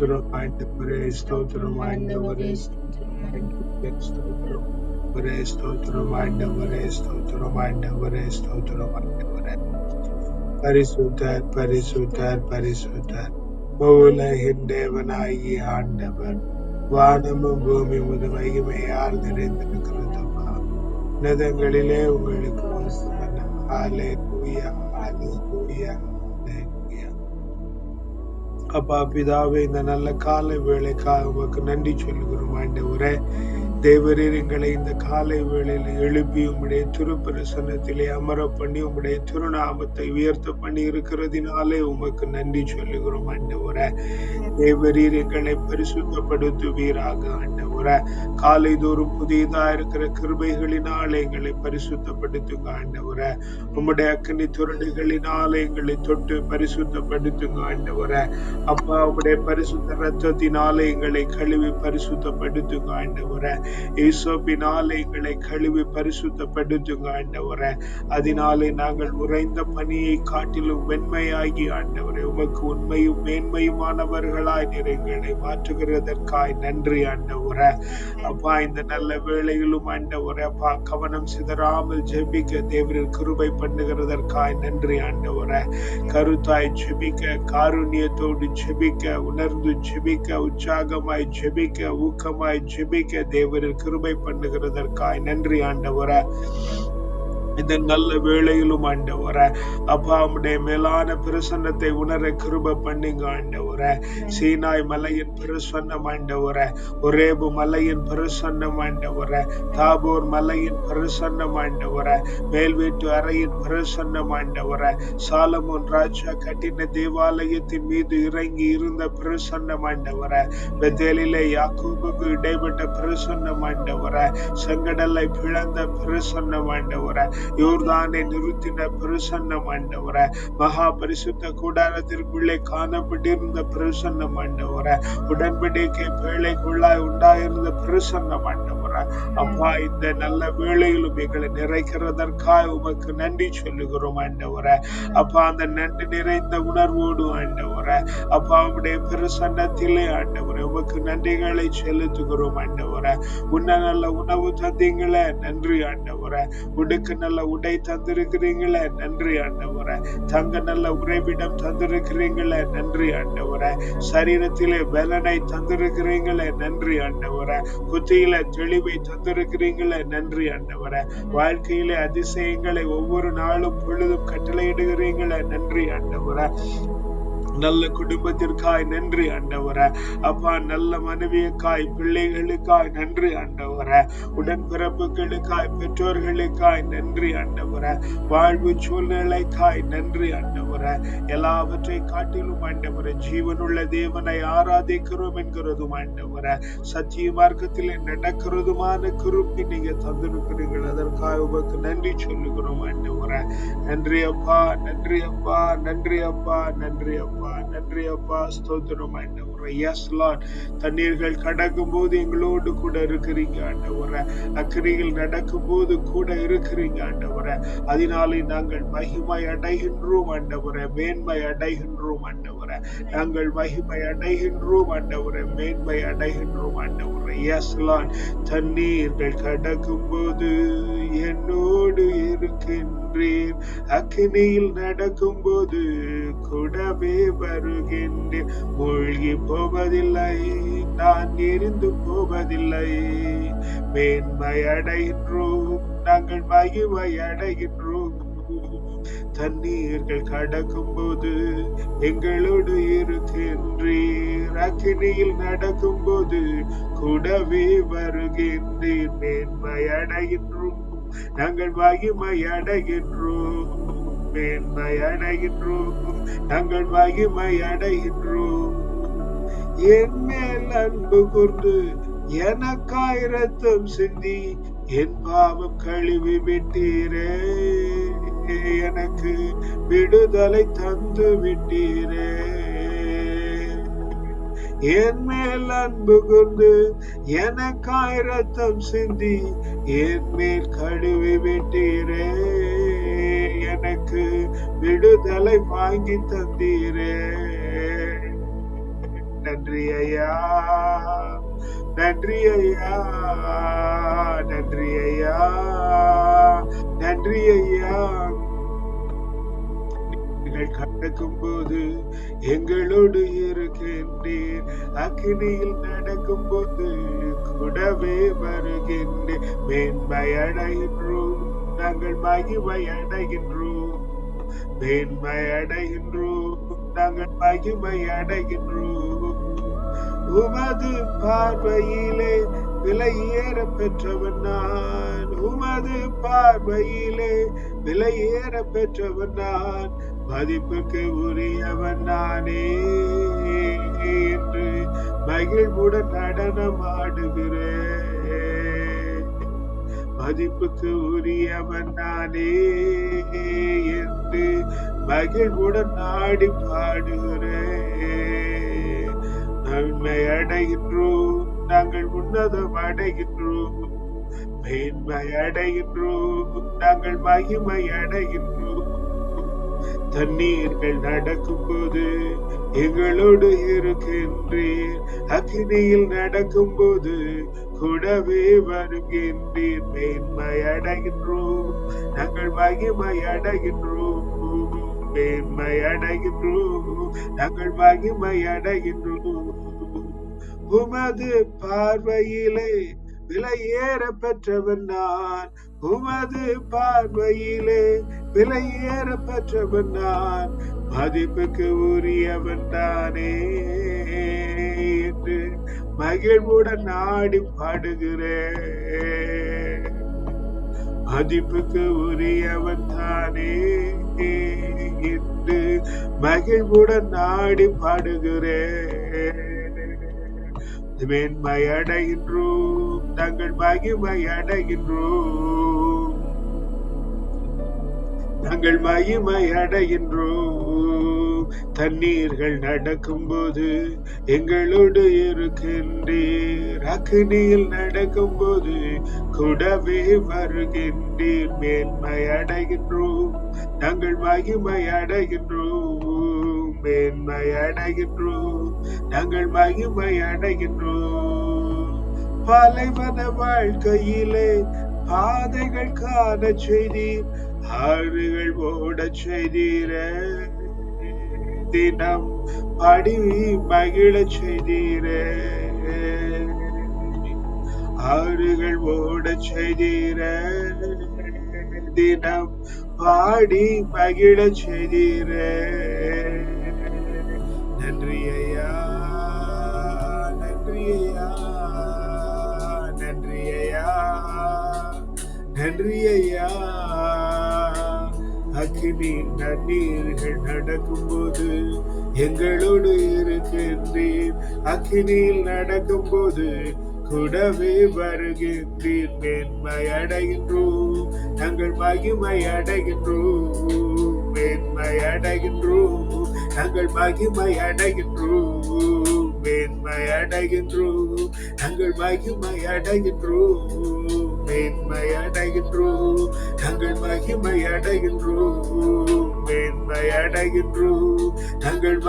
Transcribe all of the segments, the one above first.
ஸ்தோத்திரம் ஆண்டவரே ஸ்தோத்திரம் ஆண்டவரே ஸ்தோத்திரம் ஒரே ஸ்தோத்திரம் ஆண்டவரே ஸ்தோத்திரம் ஆண்டவரே ஸ்தோத்திரம் ஆண்டவரே பரிசுத்தர் பரிசுத்தர் பரிசுத்தர் உலகின் தேவனாகிய ஆண்டவர் வானமும் பூமி முது மகிமையால் நிறைந்திருக்கிறதுப்பா நிதங்களிலே உங்களுக்கு ஆலே தூய ஆலே தூய ஆலே அப்பா பிதாவே இந்த நல்ல காலை வேலைக்காக உமக்கு நன்றி சொல்லுகிறோம் ஆண்டவரே. தேவரீர் எங்களை இந்த காலை வேளையில் எழுப்பி உம்முடைய திருப்பிரசனத்திலே அமர பண்ணி உம்முடைய திருநாமத்தை உயர்த்த பண்ணி இருக்கிறதினாலே உமக்கு நன்றி சொல்லுகிறோம் ஆண்டவரே. தேவரீர் எங்களை பரிசுத்தப்படுத்துவீராக ஆண்டவரே. காலை தோறும் புதியதா இருக்கிற கிருபைகளினாலே எங்களை பரிசுத்தப்படுத்துங்க ஆண்டவரே. உம்முடைய அக்கனி துரடுகளினாலே எங்களை தொட்டு பரிசுத்தப்படுத்துங்க ஆண்டவரே. அப்பா உம்முடைய பரிசுத்த ரத்தத்தினாலே எங்களை கழுவி பரிசுத்தப்படுத்துங்க ஆண்டவரே. ஈசோப்பினாலே எங்களை கழுவி பரிசுத்தப்படுத்துங்க ஆண்டவரே. அதனாலே நாங்கள் உறைந்த பணியை காட்டிலும் வெண்மையாகி ஆண்டவரே உமக்கு உண்மையும் மேன்மையுமானவர்களாய் நீர் மாற்றுகிறதற்காய் நன்றி ஆண்டவரே. அப்பா இந்த நல்ல வேளையிலும் ஆண்டவரே அப்பா கவனம் சிதறாமல் ஜெபிக்க தேவரின் கிருபை பண்ணுகிறதற்காய் நன்றி ஆண்டவரே. கருத்தாய் ஜெபிக்க காருண்யத்தோடு ஜெபிக்க உணர்ந்து ஜெபிக்க உற்சாகமாய் ஜெபிக்க ஊக்கமாய் ஜெபிக்க கிருபை பண்ணுகிறதற்காய் நன்றி ஆண்டவர. இந்த நல்ல வேளையிலும் ஆண்டவரே. அப்பா உம்முடைய மேலான பிரசன்னத்தை உணர கிருப பண்ணுங்க ஆண்டவரே. சீனாய் மலையின் பிரசன்னம் ஆண்டவரே. ஒரேபு மலையின் பிரசன்னம் ஆண்டவரே. தாபோர் மலையின் பிரசன்னம் ஆண்டவரே. மேல் வீட்டு அறையின் பிரசன்னம் ஆண்டவரே. சாலமோன் ராஜா கட்டின தேவாலயத்தின் மீது இறங்கி இருந்த பிரசன்னம் ஆண்டவரே. பெத்தேலிலே யாக்கூபுக்கு இடைப்பட்ட பிரசன்னம் ஆண்டவரே. செங்கடலை பிளந்த பிரசன்னம் ஆண்டவரே. யோர்தானை நிறுத்தின பிரசன்னம் ஆண்டவரே மகா பரிசுத்த கூடாரத்திற்குள்ளே காணப்பட்டிருந்த பிரசன்னம் ஆண்டவரே உடன்படிக்கை பேழைக்குள்ளாய் உண்டாயிருந்த பிரசன்னம் ஆண்டவரே அப்பா இந்த நல்ல வேளையிலும் எங்களை நிறைக்கிறதற்காக உமக்கு நன்றி சொல்லுகிறோம் ஆண்டவர. அப்பா அந்த நன்றி நிறைந்த உணர்வோடு ஆண்டவர. அப்பா உடைய பிரசன்னத்திலே ஆண்டவர உமக்கு நன்றிகளை செலுத்துகிறோம் ஆண்டவர. உன்ன நல்ல உணவு தந்தீங்களே நன்றி ஆண்டவர. உடுக்கு நல்ல உடை தந்திருக்கிறீங்களே நன்றி ஆண்டவர. தங்க நல்ல உறைவிடம் தந்திருக்கிறீங்களே நன்றி ஆண்டவர. சரீரத்திலே பலனை தந்திருக்கிறீங்களே நன்றி ஆண்டவர. புத்தியில தெளிவு தந்திருக்கிறீங்களே நன்றி ஆண்டவரே வாழ்க்கையிலே அதிசயங்களை ஒவ்வொரு நாளும் பொழுதும் கட்டளையிடுகிறீங்களே நன்றி ஆண்டவரே நல்ல குடும்பத்திற்காய் நன்றி ஆண்டவரே. அப்பா நல்ல மனைவியக்காய் பிள்ளைகளுக்காய் நன்றி ஆண்டவரே. உடன்பிறப்புகளுக்காய் பெற்றோர்களுக்காய் நன்றி ஆண்டவரே. வாழ்வு சூழ்நிலைக்காய் நன்றி ஆண்டவரே. எல்லாவற்றை காட்டிலும் ஆண்டவரே ஜீவனுள்ள தேவனை ஆராதிக்கிறோம் என்கிறதும் ஆண்டவரே. சத்திய மார்க்கத்தில் நடக்கிறதுமான கிருப்பி நீங்க தந்திருக்கிறீர்கள். அதற்காக உமக்கு நன்றி சொல்லுகிறோம் ஆண்டவரே. நன்றி அப்பா நன்றி அப்பா நன்றி அப்பா நன்றி அப்பா. நன்றி அப்பா ஸ்தோத்திரம் ஆண்டவரே. எஸ் லார்ட் தண்ணீர்கள் கடக்கும் போது எங்களோடு கூட இருக்கிறீங்க ஆண்டவரை. அக்கறைகள் நடக்கும் போது கூட இருக்கிறீங்க ஆண்டவரை. அதனாலே நாங்கள் மகிமை அடைகின்றோம் ஆண்டவரை. மேன்மை அடைகின்றோம் அண்டவரை நாங்கள் மகிமை அடைகின்றோம் அண்டவரை மேன்மை அடைகின்றோம் ஆண்டவரே. எஸ் லார்ட் தண்ணீர்கள் கடக்கும் போது என்னோடு இருக்கின்ற அக்கினியில் அக்னியில் நடக்கும்போது கூடவே வருகின்றேன். மூழ்கி போவதில்லை நான் எரிந்து போவதில்லை. மேன்மை அடைகின்றோம் நாங்கள் மகிமை அடைகின்றோம். தண்ணீர்கள் கடக்கும் போது எங்களோடு இருக்கின்றீர். அக்கினியில் நடக்கும் போது கூடவே வருகின்றீர் மேன்மை அடைகின்றோம் நாங்கள் மகிமை அடைகின்றோம். மேன்மை அடைகின்றோம். நாங்கள் மகிமை அடைகின்றோம். என் மேல் அன்பு கொண்டு எனக்காய் ரத்தம் சிந்தி என் பாவம் கழுவி விட்டீரே. எனக்கு விடுதலை தந்து விட்டீரே என் மேல் அன்பு கொண்டு எனக்காய் ரத்தம் சிந்தி என் மேல் கழுவி விட்டீரே. எனக்கு விடுதலை வாங்கி தந்தீரே. நன்றி ஐயா நன்றி ஐயா நன்றி ஐயா நன்றி ஐயா. நடக்கும் போது எங்களோடு இருக்கின்றேன் அக்னியில் நடக்கும் போது கூடவே வருகின்றேன். மேன்மை அடைகின்றோம் நாங்கள் மகிமை அடைகின்றோம். மேன்மை அடைகின்றோம் நாங்கள் மகிமை அடைகின்றோம். உமது பார்வையிலே விலை ஏற பெற்றவன் நான். உமது பார்வையிலே விலை ஏற பெற்றவன் நான். மதிப்புக்கு உரியவன் நானே. என்று மகிழ்வுடன் நடனம் ஆடுகிறேன். மதிப்புக்கு உரியவன் நானே. என்று மகிழ்வுடன் நாடி பாடுகிறேன். நன்மை அடைகின்றோம் நாங்கள் உன்னதம் அடைகின்றோம். மேன்மை அடைகின்றோம் நாங்கள் மகிமை அடைகின்றோம். தண்ணீர்கள் நடக்கும் போது எங்களோடு இருக்கின்றீர். அக்னியில் நடக்கும் போது கூடவே வருகின்றீர். மேன்மை அடைகின்றோம். நாங்கள் மகிமை அடைகின்றோம். மேன்மை அடைகின்றோம். நாங்கள் மகிமை அடைகின்றோம். உமது பார்வையிலே விலை ஏற பெற்றவன் நான். உமது பார்வையிலே விலை ஏற பெற்றவன் நான். மதிப்புக்கு உரியவன் தானே என்று மகிழ்வுடன் நாடி பாடுகிறேன். மதிப்புக்கு உரியவன் தானே என்று மகிழ்வுடன் நாடி பாடுகிறேன். மேன்மையடைகின்றோம் தங்கள் மகிமை அடைகின்றோம். தங்கள் மகிமை அடைகின்றோம். தண்ணீர்கள் நடக்கும் போது எங்களோடு இருக்கின்றீர். அக்னியில் நடக்கும் போது கூடவே வருகின்றீர். மேன்மை அடைகின்றோம். நாங்கள் மகிமை அடைகின்றோம். மேன்மை அடைகின்றோம். நாங்கள் மகிமை அடைகின்றோம். பாலைவன வாழ்க்கையிலே பாதைகள் காண செய்தீர் ஆறுகள் ஓட செய்தீர. தினம் படி மகிழ செய்தீர. ஆறுகள் ஓட செய்தீர. தினம் பாடி மகிழ செய்தீர. நன்றி ஐயா நன்றி ஐயா. நன்றி ஐயா அக்னி நன்னீர்கள் நடக்கும்போது எங்களோடு இருக்கின்றீர். அக்னியில் நடக்கும்போது கூடவே வருகின்றீர். மேன்மை அடைகின்றோம். நாங்கள் மகிமை அடைகின்றோம். மேன்மை அடைகின்றோம். நாங்கள் மகிமை அடைகின்றோம். மேன்மை அடைகின்றோம். நாங்கள் மகிமை அடைகின்றோம். மேன்மை அடைகின்றோம் நாங்கள் மகிமை அடைகின்றோம் மேன்மை அடைகின்றோம் நாங்கள்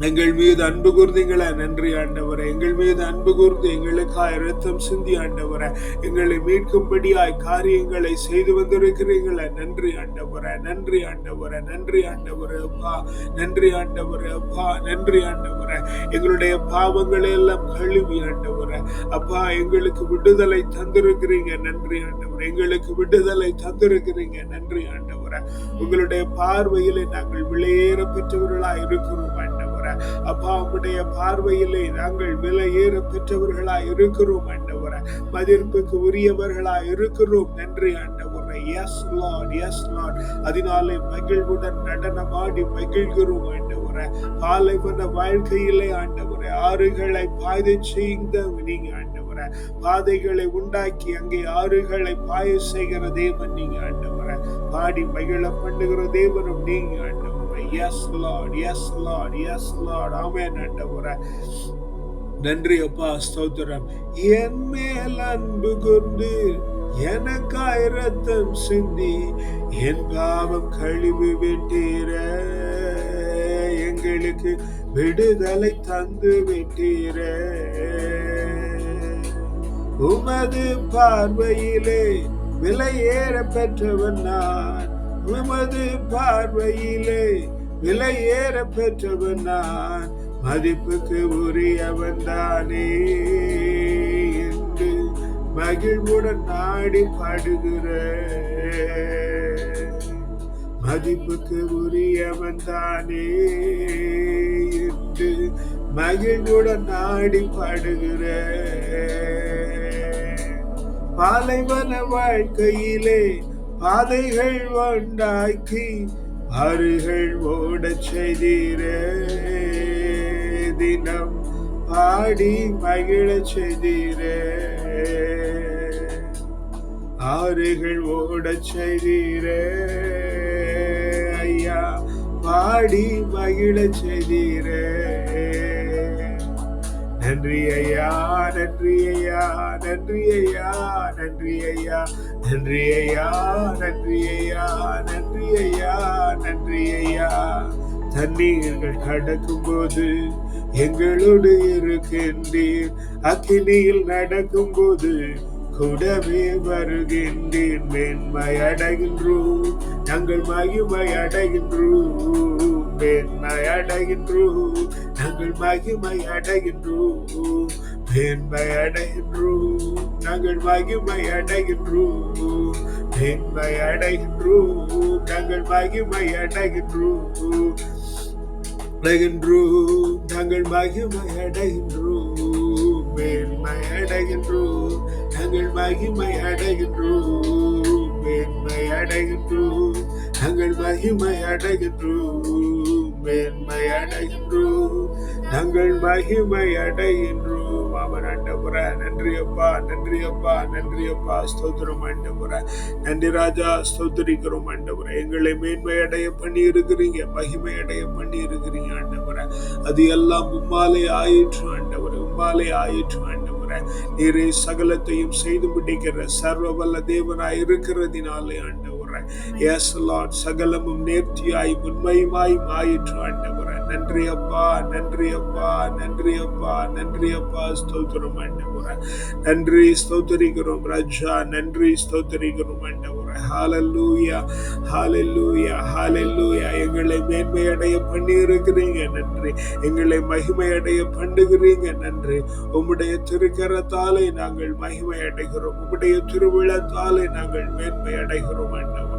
எங்கள் மீது அன்பு கூர்ந்தீங்களா. நன்றி ஆண்டவரை. எங்கள் மீது அன்பு கூர்ந்து எங்களுக்காய் ரத்தம் சிந்தி ஆண்டவரை. எங்களை மீட்கும்படியாய் காரியங்களை செய்து வந்திருக்கிறீங்களா. நன்றி ஆண்டவரை. நன்றி ஆண்டவரை. நன்றி ஆண்டவரை அப்பா. நன்றி ஆண்டவரை அப்பா. நன்றி ஆண்டவரை. எங்களுடைய பாவங்களை எல்லாம் கழுவி ஆண்டவரை. அப்பா எங்களுக்கு விடுதலை தந்திருக்கிறீங்க. நன்றி ஆண்டவரை. எங்களுக்கு விடுதலை தந்திருக்கிறீங்க. நன்றி ஆண்டவரை. உங்களுடைய பார்வையிலே நாங்கள் விளையேற பெற்றவர்களா இருக்கிறோம் ஆண்டவர். அப்பா உம்முடைய பார்வையிலே நாங்கள் விலை ஏற பெற்றவர்களா இருக்கிறோம் ஆண்டவரை. மதிப்புக்கு உரியவர்களா இருக்கிறோம். நன்றி ஆண்டவரை. எஸ் லார்ட் எஸ் லார்ட் அதனாலே மகிழ்வுடன் நடனமாடி மகிழ்கிறோம் ஆண்டவரை. பாலைவன வாழ்க்கையிலே ஆண்டவரை ஆறுகளை பாதை செய்த நீங்க ஆண்டவரை. பாதைகளை உண்டாக்கி அங்கே ஆறுகளை பாய செய்கிற தேவன் நீங்க ஆண்டவரை. பாடி மகிழ பண்ணுகிற தேவனும் நீங்க ஆண்டவர். Yes lord yes lord yes lord ஆமே நன்றி அப்பா ஸ்தோத்திரம். என் மேல் அன்பு கொண்டு எனக்காய் ரத்தம் சிந்தி என் பாவம் கழிவு விட்டீர. எங்களுக்கு விடுதலை தந்து விட்டீர. உமது பார்வையிலே விலையேற பெற்றவன் நான். உமது பார்வையிலே விலை ஏற பெற்றவன் நான் மதிப்புக்கு உரியவன் தானே என்று மகிழ்வுடன் நாடி பாடுகிற மதிப்புக்கு உரியவன் தானே என்று மகிழ்வுடன் நாடி பாடுகிற பாலைவன வாழ்க்கையிலே பாதைகள் உண்டாக்கி அருகள் ஓடச் செய்தீரே. தினம் ஆடி மகிழச் செய்தீரே. ஆறுகள் ஓடச் செய்தீரே. ஐயா பாடி மகிழச் செய்தீரே. நன்றி ஐயா நன்றி ஐயா நன்றி ஐயா நன்றி ஐயா. நன்றி ஐயா நன்றி ஐயா நன்றி ஐயா நன்றி ஐயா தண்ணீர்கள் கடக்கும் போது எங்களோடு இருக்கின்றீர். அக்கினியில் நடக்கும் போது கூடவே வருகின்றேன் மேன்மை அடைகின்றோம் நாங்கள் மகிமை அடைகின்றோம். மேன்மை அடைகின்றோம் நாங்கள் மகிமை அடைகின்றோம். மேன்மை அடைகின்றோம் நாங்கள் மகிமை அடைகின்றோம் மேன்மை அடைகின்றோம் நாங்கள் மகிமை அடைகின்றோம் அடைகின்றோம் நாங்கள் மகிமை அடைகின்றோம் மேன்மை அடைகின்றோம் நாங்கள் மகிமை அடைகின்றோம் மேன்மை அடைகின்றோம் நாங்கள் மகிமை அடைகின்றோம் மேன்மை அடைகின்றோம் நாங்கள் மகிமை அடைகின்றோம் ஆண்டவர நன்றி அப்பா நன்றி அப்பா நன்றி அப்பா. ஸ்தோத்திரம் ஆண்டவர நன்றி ராஜா ஸ்தோத்திரிக்கிறோம் ஆண்டவர எங்களை மேன்மை அடைய பண்ணி இருக்கிறீங்க மகிமை அடைய பண்ணி இருக்கிறீங்க ஆண்டவர அது எல்லாம் உம்மாலே ஆயிற்று ஆண்டவர உம்மாலே ஆயிற்று ஆண்டவர நீரே சகலத்தையும் செய்து முடிக்கிற சர்வ வல்ல தேவனாய் இருக்கிறதினாலே ஆண்டவர எஸ் லார்ட் சகலமும் நேர்த்தியாய் உண்மையுமாய் ஆயிற்று ஆண்டவர நன்றி அப்பா நன்றி அப்பா நன்றி அப்பா நன்றி அப்பா ஸ்தோத்திரம் ஆண்டவர நன்றி ஸ்தோத்தரிக்கிறோம் ராஜா நன்றி ஸ்தோத்தரிக்கிறோம் ஆண்டவர ஹalleluya எங்களை மேன்மை அடைய பண்ணி இருக்கிறீங்க நன்றி. எங்களை மகிமை அடைய பண்ணுகிறீங்க. நன்றி. உம்முடைய திருக்கரத்தாலே நாங்கள் மகிமை அடைகிறோம். உம்முடைய திருவிழத்தாலே நாங்கள் மேன்மை அடைகிறோம் ஆண்டவர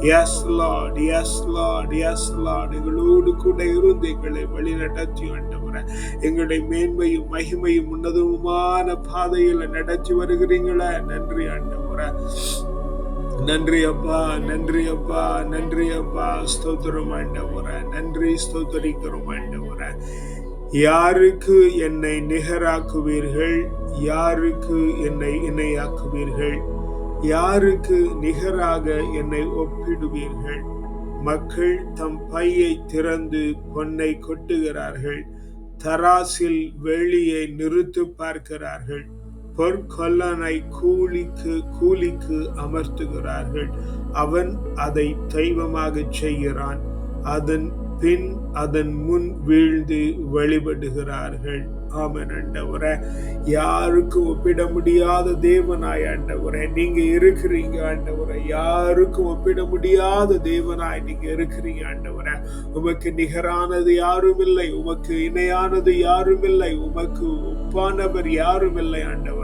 yes lord yes lord yes lord எங்களோடு கூட இருந்து எங்களை வழி நடத்தி ஆண்டவர. எங்களுடைய மேன்மையும் மகிமையும் உன்னதமான பாதையில் நடத்தி வருகிறீங்களா. நன்றி ஆண்டவர. நன்றி அப்பா. நன்றி அப்பா. நன்றி அப்பா. ஸ்தோத்திரம் ஆண்டவர. நன்றி. ஸ்தோத்தரிக்கிறோம் ஆண்டவர. யாருக்கு என்னை நிகராக்குவீர்கள்? யாருக்கு என்னை இணையாக்குவீர்கள்? யாருக்கு நிகராக என்னை ஒப்பிடுவீர்கள்? மக்கள் தம் பையை திறந்து பொன்னை கொட்டுகிறார்கள் தராசில் வெளியை நிறுத்து பார்க்கிறார்கள் பொற்கொல்லனை கூலிக்கு கூலிக்கு அமர்த்துகிறார்கள். அவன் அதை தெய்வமாக செய்கிறான் அதன் பின் அதன் முன் வீழ்ந்து வழிபடுகிறார்கள். ஆமன் ஆண்டவரே. யாருக்கும் ஒப்பிட முடியாத தேவனாய் ஆண்டவரே. நீங்க இருக்கிறீங்க ஆண்டவரே. யாருக்கும் ஒப்பிட முடியாத தேவனாய் நீங்க இருக்கிறீங்க ஆண்டவரே. உமக்கு நிகரானது யாரும் இல்லை. உமக்கு இணையானது யாரும் இல்லை. உமக்கு ஒப்பானவர் யாரும் இல்லை ஆண்டவர்.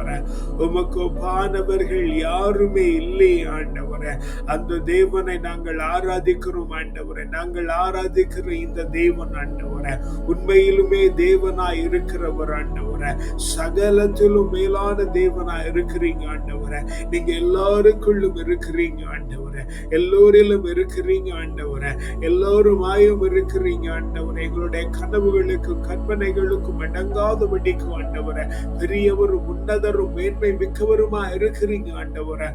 உமக்கு ஒப்பானவர்கள் யாருமே இல்லை ஆண்டவரே. அந்த தேவனை நாங்கள் ஆராதிக்கிறோம் ஆண்டவர. நாங்கள் ஆராதிக்கிற இந்த தேவன் ஆண்டவர. உண்மையிலுமே தேவனாய் இருக்கிறவர் ஆண்டவர. சகலத்திலும் மேலான தேவனாய் இருக்கிறீங்க ஆண்டவரே. நீங்க எல்லாருக்குள்ளும் இருக்கிறீங்க ஆண்டவர. எல்லோரிலும் இருக்கிறீங்க ஆண்டவரே. எல்லோருமாயும் இருக்கிறீங்க ஆண்டவரே. எங்களுடைய கனவுகளுக்கும் கற்பனைகளுக்கும் அடங்காதபடிக்கும் ஆண்டவரே. பெரியவரும் உன்னதரும் மேன்மை மிக்கவருமா இருக்கிறீங்க ஆண்டவரே.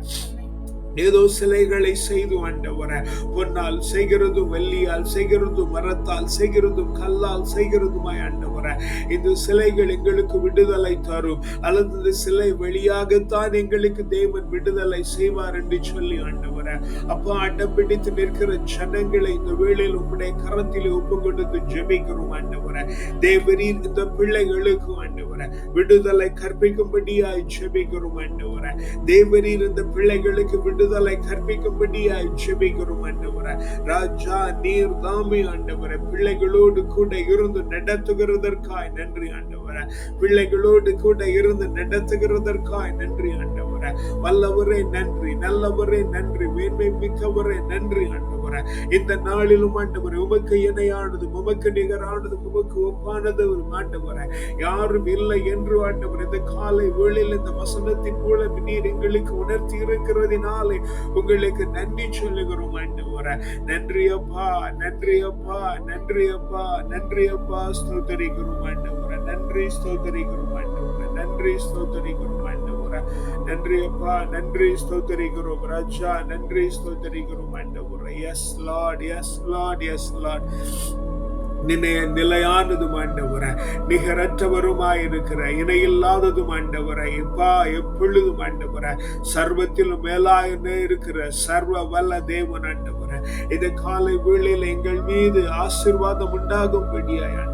ஏதோ சிலைகளை செய்து ஆண்டவர. பொன்னால் செய்கிறதும் வெள்ளியால் செய்கிறதும் மரத்தால் செய்கிறதும் கல்லால் செய்கிறதுமாய் ஆண்டவர. இந்த சிலைகள் எங்களுக்கு விடுதலை தரும். அல்லது சிலை வெளியாகத்தான் எங்களுக்கு தேவன் விடுதலை செய்வார் என்று சொல்லி ஆண்டவர். அப்பா அடம் பிடித்து நிற்கிற ஜனங்களை இந்த வேளையில் உங்களுடைய கரத்தில் ஒப்பு கொடுத்து ஜெபிக்கிறோம் ஆண்டவர. தேவரீர் இந்த பிள்ளைகளுக்கு ஆண்டவர விடுதலை கற்பிக்கும்படியாய் ஜெபிக்கிறோம் ஆண்டவர. தேவரீர் இந்த பிள்ளைகளுக்கு விடுதலை கற்பிக்கும்படியாய் ஜெபிக்கிறோம் ஆண்டவரே. ராஜா நீர் தாமே ஆண்டவரே. பிள்ளைகளோடு கூட இருந்து நடத்துகிறதற்காய் நன்றி ஆண்டவர். பிள்ளைகளோடு கூட இருந்து நடத்துகிறதற்காய் நன்றி ஆண்டவர. வல்லவரே நன்றி நல்லவரே நன்றி மேன்மை மிக்கவரே நன்றி ஆண்டவர. இந்த நாளிலும் ஆண்டவர் உமக்கு இணையானது உமக்கு நிகரானது உமக்கு ஒப்பானது ஒரு யாரும் இல்லை என்று ஆண்டவர் இந்த காலை வேளையில் இந்த வசனத்தின் மூலம் நீர் எங்களுக்கு உணர்த்தி இருக்கிறதினாலே உங்களுக்கு நன்றி சொல்லுகிறோம் ஆண்டவர. நன்றி அப்பா நன்றி அப்பா நன்றி அப்பா நன்றி அப்பா ஸ்தோத்தரிக்கிறோம் ஆண்டவரே. நன்றி ஸ்தோத்தரிக்கிறோம் ஆண்டவரே. நன்றி ஸ்தோத்தரிக்கிறோம் ஆண்டவரே. நன்றி அப்பா. நன்றி ஸ்தோத்தரிக்கிறோம் ராஜா. நன்றி ஸ்தோத்தரிக்கிறோம் ஆண்டவரே. Yes Lord yes Lord yes Lord நினைய நிலையானதும் ஆண்டவர. நிகரற்றவருமாய் இருக்கிற இணையில்லாததும் ஆண்டவர. எப்பா எப்பொழுதும் ஆண்டவர. சர்வத்திலும் மேலாக இருக்கிற சர்வ வல்ல தேவன் ஆண்டவர. இந்த காலை வேளையில் எங்கள் மீது ஆசிர்வாதம் உண்டாகும்படியாய்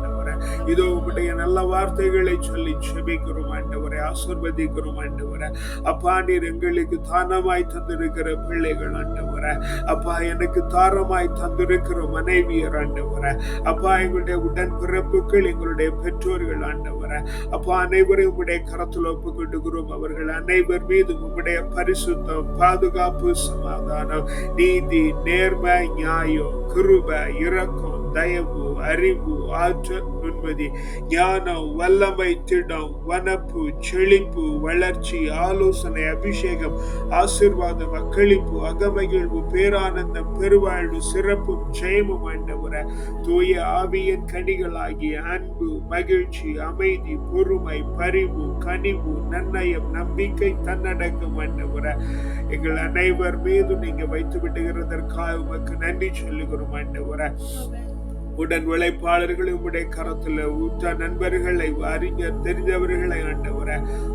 இதோ உங்களுடைய நல்ல வார்த்தைகளை சொல்லி செபிக்கிறோம் ஆண்டவரை. ஆசிர்வதிக்கிறோம் ஆண்டவரை. அப்பா நீர் எங்களுக்கு தானமாய் தந்திருக்கிற பிள்ளைகள் ஆண்டவரை. அப்பா எனக்கு தாரமாய் தந்திருக்கிற மனைவியர் ஆண்டவரை. அப்பா எங்களுடைய உடன் பிறப்புகள் எங்களுடைய பெற்றோர்கள் ஆண்டவரை. அப்பா அனைவரையும் உங்களுடைய கரத்தில் ஒப்பு கொண்டுகிறோம் அவர்கள் அனைவர் மீது உங்களுடைய பரிசுத்தம் பாதுகாப்பு சமாதானம் நீதி நேர்மை நியாயம் கிருப இரக்கம் தயவு அறிவு ஆற்றல் நுண்மதி ஞானம் வல்லமை திடம் வனப்பு செழிப்பு வளர்ச்சி ஆலோசனை அபிஷேகம் ஆசிர்வாதம் அக்களிப்பு அகமகிழ்வு பேரானந்தம் பெருவாழ்வு சிறப்பும் ஜெயமும் ஆண்டவர தூய ஆவியின் கனிகளாகிய அன்பு மகிழ்ச்சி அமைதி பொறுமை பரிவு கனிவு நன்னயம் நம்பிக்கை தன்னடக்கம் ஆண்டவர எங்கள் அனைவர் மீது நீங்க வைத்து விடுகிறதற்காக உமக்கு நன்றி சொல்லுகிறோம் ஆண்டவர உடன் உழைப்பாளர்களை உடைய கரத்துல உற்ற நண்பர்களை அறிஞர் தெரிந்தவர்களை ஆண்டவர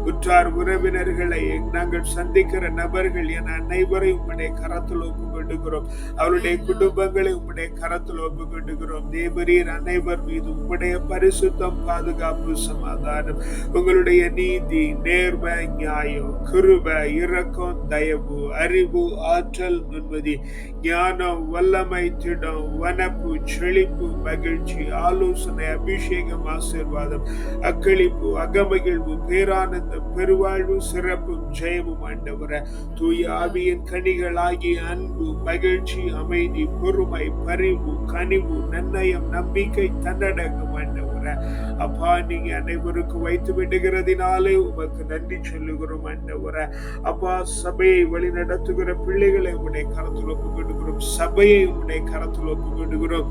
உற்றார் உறவினர்களை நாங்கள் சந்திக்கிற நபர்கள் என அனைவரையும் உம்முடைய கரத்தில் ஒப்புக்கொண்டுகிறோம். அவருடைய குடும்பங்களை உம்முடைய கரத்தில் ஒப்புக்கொண்டுகிறோம். தேவரீர் அனைவர் மீது உம்முடைய பரிசுத்தம் பாதுகாப்பு சமாதானம் உங்களுடைய நீதி நேர்மை நியாயம் கிருப இரக்கம் தயவு அறிவு ஆற்றல் நுண்மதி ஞானம் வல்லமை திடம் வனப்பு செழிப்பு மகிழ்ச்சி ஆலோசனை அபிஷேகம் ஆசீர்வாதம் அக்களிப்பு அகமகிழ்வு பேரானந்தம் பெருவாழ்வு சிறப்பும் ஜெயமும் ஆண்டவர. தூய ஆவியின் கனிகளாகிய அன்பு மகிழ்ச்சி அமைதி பொறுமை பரிவு கனிவு நன்னயம் நம்பிக்கை தன்னடக்கம் ஆண்டவர. அப்பா நீங்க அனைவருக்கும் வைத்து விடுகிறதினாலே உமக்கு நன்றி சொல்லுகிறோம் ஆண்டவர. அப்பா சபையை வழி நடத்துகிற பிள்ளைகளை உடைய கரத்தில் ஒப்பு சபையை உடைய கரத்தில் ஒப்பு கொண்டுகிறோம்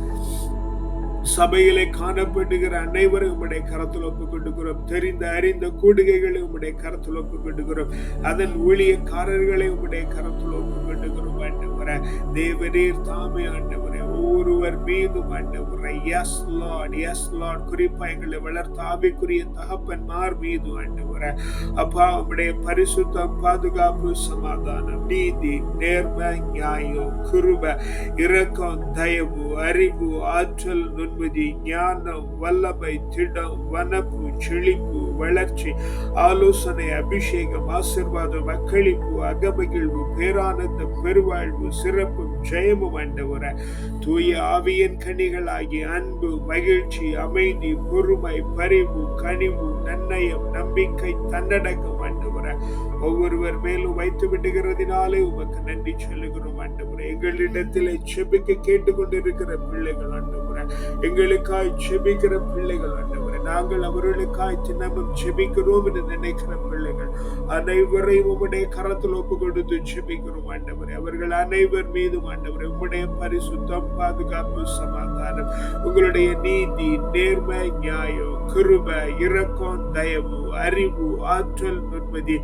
சபையிலே காணப்படுகிற அனைவரும் உம்முடைய கரத்தில் ஒப்புக் கொண்டுகிறோம் தெரிந்த அறிந்த கூடுகைகளை உம்முடைய கரத்தில் ஒப்புக் கொண்டுகிறோம் அதன் ஊழியக்காரர்களை உம்முடைய கரத்தில் ஒப்புக் கொண்டுகிறோம் ஆண்டவர தேவரீர் தாமே ஆண்டு ஒவ்வொருவர் மீதும் ஆண்டவரை எஸ் லார்ட் எஸ் லார்ட் குறிப்பா எங்களை வளர்த்த ஆவிக்குரிய தகப்பன்மார் மீது ஆண்டவர அப்பா உம்முடைய பரிசுத்தம் பாதுகாப்பு சமாதானம் நீதி நேர்மை நியாயம் குருப இரக்கம் தயவு அறிவு ஆற்றல் நுண்மதி ஞானம் வல்லமை திடம் வனப்பு செழிப்பு வளர்ச்சி ஆலோசனை அபிஷேகம் ஆசிர்வாதம் அக்களிப்பு அகமகிழ்வு பேரானந்தம் பெருவாழ்வு சிறப்பும் ஜெயமும் ஆண்டவர. தூய ஆவியின் கனிகளாகிய அன்பு மகிழ்ச்சி அமைதி பொறுமை பரிவு கனிவு நன்னயம் நம்பிக்கை தன்னடக்கம் ஆண்டவர. ஒவ்வொருவர் மேலும் வைத்து விடுகிறதினாலே உமக்கு நன்றி சொல்லுகிறோம் ஆண்டவரே. எங்களிடத்தில் செபிக்க கேட்டுக்கொண்டிருக்கிற பிள்ளைகள் ஆண்டவரே. எங்களுக்காய் செபிக்கிற பிள்ளைகள் ஆண்டவரே. நாங்கள் அவர்களுக்காய் தினமும் ஜெபிக்கிறோம் என்று நினைக்கிற பிள்ளைகள். அனைவரையும் உம்முடைய கரத்தில் ஒப்பு கொடுத்து ஜெபிக்கிறோம் ஆண்டவரே. அவர்கள் அனைவர் மீதும் ஆண்டவரே உம்முடைய பரிசுத்தம் பாதுகாப்பு சமாதானம் உங்களுடைய நீதி நேர்மை நியாயம் கிருப இரக்கம் தயவு அறிவு ஆற்றல் நுண்மதி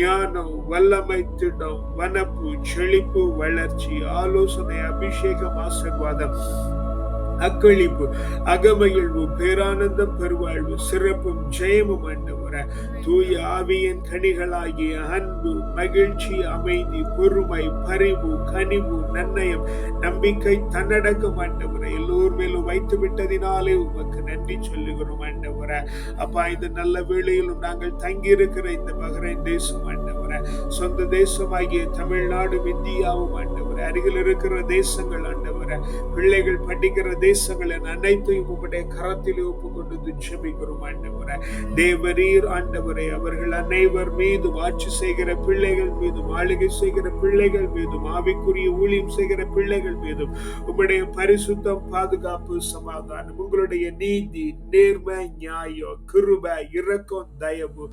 ஞானம் வல்லமை திட்டம் வனப்பு செழிப்பு வளர்ச்சி ஆலோசனை அபிஷேகம் ஆசிர்வாதம். அக்களிப்பு அகமகிழ்வு பேரானந்தம் பெருவாழ்வு சிறப்பும் ஜெயமும் ஆண்டவர தூய ஆவியின் கனிகளாகிய அன்பு மகிழ்ச்சி அமைதி பொறுமை பரிவு கனிவு நன்னயம் நம்பிக்கை தன்னடக்கம் ஆண்டவர எல்லோர் மேலும் வைத்து விட்டதினாலே உமக்கு நன்றி சொல்லுகிறோம் ஆண்டவர அப்பா இந்த நல்ல வேளையிலும் நாங்கள் தங்கி இருக்கிற இந்த பகரைன் தேசம் ஆண்டவர சொந்த தேசமாகிய தமிழ்நாடும் இந்தியாவும் ஆண்டவர அருகில் இருக்கிற தேசங்கள் ஆண்டவர பிள்ளைகள் படிக்கிற தேசங்கள் அனைத்தையும் உங்களுடைய கரத்தில் ஒப்பு கொண்டு ஜெபிக்கிறோம் ஆண்டவரே. தேவரீர் ஆண்டவரே அவர்கள் அனைவர் மீதும் ஆட்சி செய்கிற பிள்ளைகள் மீதும் ஆளுகை செய்கிற பிள்ளைகள் மீதும் ஆவிக்குரிய ஊழியம் செய்கிற பிள்ளைகள் மீதும் உங்களுடைய பரிசுத்தம் பாதுகாப்பு சமாதானம் உங்களுடைய நீதி நேர்மை நியாயம் கிருப இரக்கம் தயவு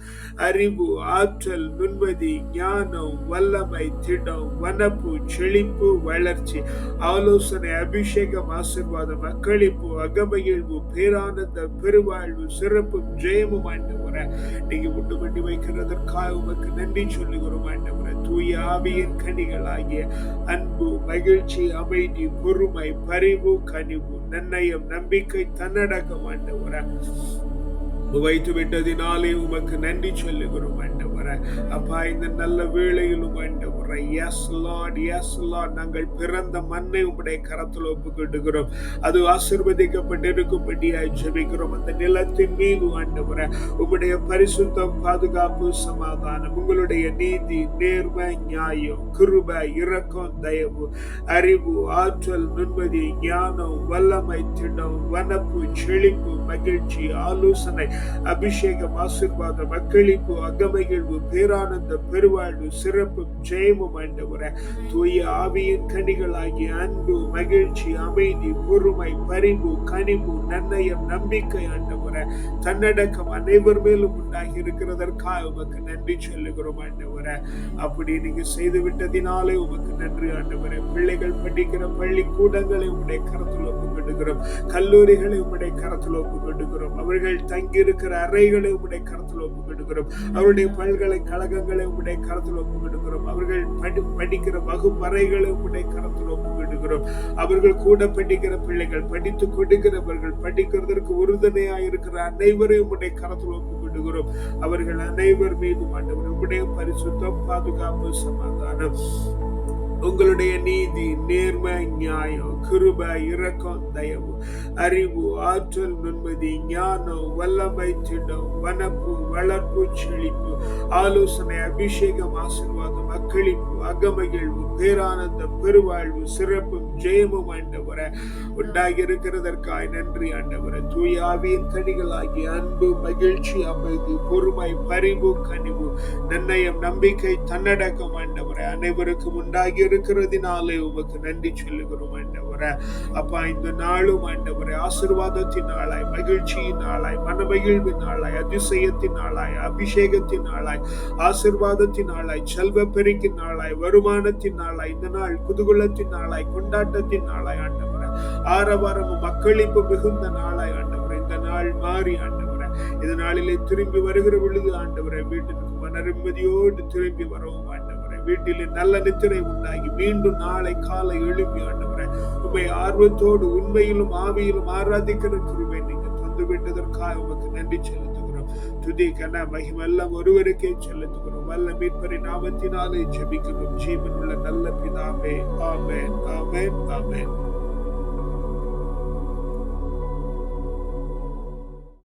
அறிவு ஆற்றல் நுண்மதி ஞானம் வல்லமை திடம் வனப்பு செழிப்பு வளர்ச்சி ஆலோசனை அபிஷேகம் ஆசிர்வாதம் அக்களிப்பு அகமகிழ்வு பேரானந்த பெருவாழ்வு சிறப்பும் ஜெயமும் ஆண்டவர. நீங்க உண்டு பண்ணி வைக்கிறதற்காக உமக்கு நன்றி சொல்லுகிறோம் ஆண்டவர. தூய ஆவியின் கனிகளாகிய அன்பு மகிழ்ச்சி அமைதி பொறுமை பரிவு கனிவு நன்னயம் நம்பிக்கை தன்னடக்கம் ஆண்டவர. வைத்து விட்டதினாலே உமக்கு நன்றி சொல்லுகிறோம் ஆண்டவர். அப்பா இந்த நல்ல வேளையிலும் ஆண்டவர எஸ் லார்ட் எஸ் லார்ட் நாங்கள் பிறந்த மண்ணை உம்முடைய கரத்தில் ஒப்புக்கிட்டுகிறோம் அது ஆசிர்வதிக்கப்பட்டிருக்கும்படியாய் ஜெபிக்கிறோம். அந்த நிலத்தின் மீது ஆண்டவர உம்முடைய பரிசுத்தம் பாதுகாப்பு சமாதானம் உங்களுடைய நீதி நேர்மை நியாயம் கிருப இரக்கம் தயவு அறிவு ஆற்றல் நுண்மதி ஞானம் வல்லமை திடம் வனப்பு செழிப்பு மகிழ்ச்சி ஆலோசனை அபிஷேகம் ஆசிர்வாதம் மக்களிப்பு அகமகிழ்வு பேரானந்த பெருவாழ்வு சிறப்பு ஜெயமும் ஆண்டவர. தூய ஆவியின் கனிகளாகிய அன்பு மகிழ்ச்சி அமைதி பொறுமை பரிவு கனிவு நன்னயம் நம்பிக்கை ஆண்டவர. தன்னடக்கம் அனைவர் மேலும் உண்டாகி இருக்கிறதற்காக உமக்கு நன்றி சொல்லுகிறோம் ஆண்டவர. அப்படி நீங்க செய்து விட்டதினாலே உமக்கு நன்றி ஆண்டவர. பிள்ளைகள் படிக்கிற பள்ளி கூடங்களை உடைய கருத்துல ஒப்புக்கொண்டுகிறோம் கல்லூரிகளை உம்முடைய கரத்தில் ஒப்புக்கொண்டுகிறோம் அவர்கள் தங்கி இருக்கிற அறைகளை உம்முடைய கரத்தில் ஒப்புக்கொண்டுகிறோம் அவருடைய பல்கலைக்கழகங்களை உம்முடைய கரத்தில் ஒப்புக்கொண்டுகிறோம் அவர்கள் படி படிக்கிற வகுப்பறைகளை உம்முடைய கரத்தில் ஒப்புக்கொண்டுகிறோம் அவர்கள் கூட படிக்கிற பிள்ளைகள் படித்து கொடுக்கிறவர்கள் படிக்கிறதற்கு உறுதுணையாக இருக்கிற அனைவரையும் உம்முடைய கரத்தில் ஒப்புக்கொண்டுகிறோம் அவர்கள் அனைவர் மீது ஆண்டவர் உம்முடைய பரிசுத்தம் பாதுகாப்பு சமாதானம். உங்களுடைய நீதி நேர்மை நியாயம் கிருப இரக்கம் தயவு அறிவு ஆற்றல் நுண்மதி ஞானம் வல்லமை திடம் வனப்பு வளர்ப்பு செழிப்பு ஆலோசனை அபிஷேகம் ஆசிர்வாதம் அக்களிப்பு அகமகிழ்வு பேரானந்தம் பெருவாழ்வு சிறப்பு ஜெயமும் ஆண்டவர உண்டாகி இருக்கிறதற்காய் நன்றி ஆண்டவர. தூயாவியின் கனிகளாகி அன்பு மகிழ்ச்சி அமைதி பொறுமை பரிவு கனிவு நன்னயம் நம்பிக்கை தன்னடக்கம் ஆண்டவரை அனைவருக்கும் உண்டாகி இருக்கிறதினாலே உமக்கு நன்றி சொல்லுகிறோம் ஆண்டவர். அப்பா இந்த நாளும் ஆண்டவரை ஆசிர்வாதத்தின் நாளாய் மகிழ்ச்சியின் நாளாய் மனமகிழ்வின் நாளாய் அதிசயத்தின் நாளாய் அபிஷேகத்தின் நாளாய் ஆசிர்வாதத்தின் நாளாய் செல்வ பெருக்கின் நாளாய் வருமானத்தின் நாளாய் இந்த நாள் குதகுலத்தின் நாளாய் கொண்டாட்டத்தின் நாளாய் ஆண்டவர. ஆரவாரமும் மக்களிப்பு மிகுந்த நாளாய் ஆண்டவரை. இந்த நாள் மாறி ஆண்டவரை. இந்த நாளிலே திரும்பி வருகிற பொழுது ஆண்டவரை வீட்டிற்கு மன நிம்மதியோடு திரும்பி வரவும் ஆண்டவர். வீட்டில் நல்ல நித்திரை உண்டாகி மீண்டும் நாளை காலை எழுப்பி ஆண்டவரை உண்மை ஆர்வத்தோடு உண்மையிலும் ஆவியிலும் ஆராதிக்கிற கிருபை நீங்க தந்து விட்டதற்காக உமக்கு நன்றி செலுத்துகிறோம். துதி கன மகிமெல்லாம் ஒருவருக்கே செலுத்துகிறோம். வல்ல மீட்பரி நாமத்தினாலே ஜீவன் உள்ள நல்ல பிதாவே ஆமென் ஆமென் ஆமென்.